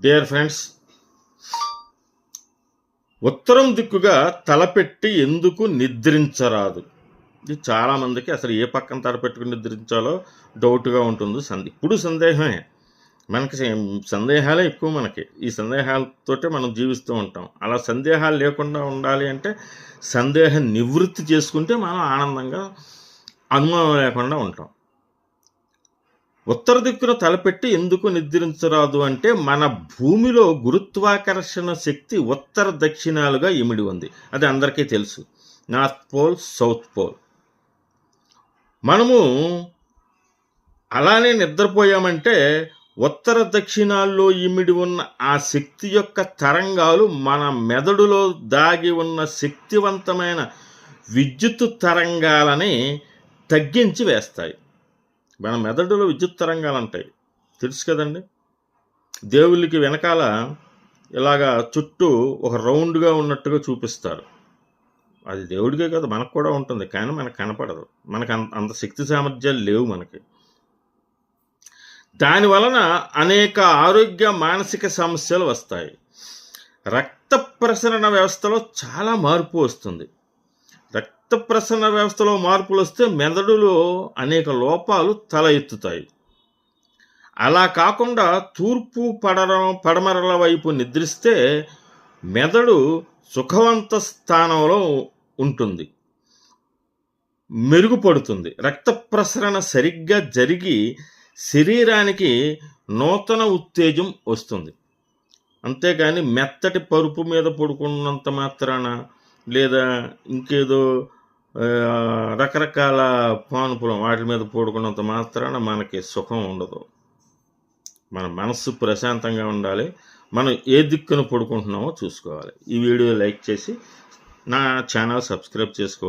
Dear friends ఉత్తరం దిక్కుగా తలపెట్టి ఎందుకు నిద్రించరాదు? ఇది చాలామందికి అసలు ఏ పక్కన తలపెట్టుకుని నిద్రించాలో డౌట్గా ఉంటుంది సందే ఇప్పుడు సందేహమే. మనకి సందేహాలే ఎక్కువ మనకి. ఈ సందేహాలతోటే మనం జీవిస్తూ ఉంటాం. అలా సందేహాలు లేకుండా ఉండాలి అంటే సందేహ నివృత్తి చేసుకుంటే మనం ఆనందంగా అనుమానం లేకుండా ఉంటాం. ఉత్తర దిక్కున తలపెట్టి ఎందుకు నిద్రించరాదు అంటే మన భూమిలో గురుత్వాకర్షణ శక్తి ఉత్తర దక్షిణాలుగా ఇమిడి ఉంది. అది అందరికీ తెలుసు. North pole south pole. మనము అలానే నిద్రపోయామంటే ఉత్తర దక్షిణాల్లో ఇమిడి ఉన్న ఆ శక్తి యొక్క తరంగాలు మన మెదడులో దాగి ఉన్న శక్తివంతమైన విద్యుత్ తరంగాలని తగ్గించి వేస్తాయి. మన మెదడులో విద్యుత్ తరంగాలు ఉంటాయి. తెలుసు కదండి? దేవుళ్ళకి వెనకాల ఇలాగా చుట్టూ ఒక రౌండ్గా ఉన్నట్టుగా చూపిస్తారు. అది దేవుడికే కదా మనకు కూడా ఉంటుంది. కానీ మనకు కనపడదు. మనకు అంత అంత శక్తి సామర్థ్యాలు లేవు మనకి. దాని వలన అనేక ఆరోగ్య మానసిక సమస్యలు వస్తాయి. రక్త ప్రసరణ వ్యవస్థలో చాలా మార్పు వస్తుంది. రక్త ప్రసరణ వ్యవస్థలో మార్పులు వస్తే మెదడులో అనేక లోపాలు తల ఎత్తుతాయి. అలా కాకుండా తూర్పు పడర పడమరల వైపు నిద్రిస్తే మెదడు సుఖవంత స్థానంలో ఉంటుంది. మెరుగుపడుతుంది. రక్త ప్రసరణ సరిగ్గా జరిగి శరీరానికి నూతన ఉత్తేజం వస్తుంది. అంతేగాని మెత్తటి పరుపు మీద పడుకున్నంత మాత్రాన లేదా ఇంకేదో రకరకాల పానుపులం వాటి మీద పడుకున్నంత మాత్రాన మనకి సుఖం ఉండదు. మన మనస్సు ప్రశాంతంగా ఉండాలి. మనం ఏ దిక్కును పడుకుంటున్నామో చూసుకోవాలి. ఈ వీడియో లైక్ చేసి నా ఛానల్ సబ్స్క్రైబ్ చేసుకోవాలి.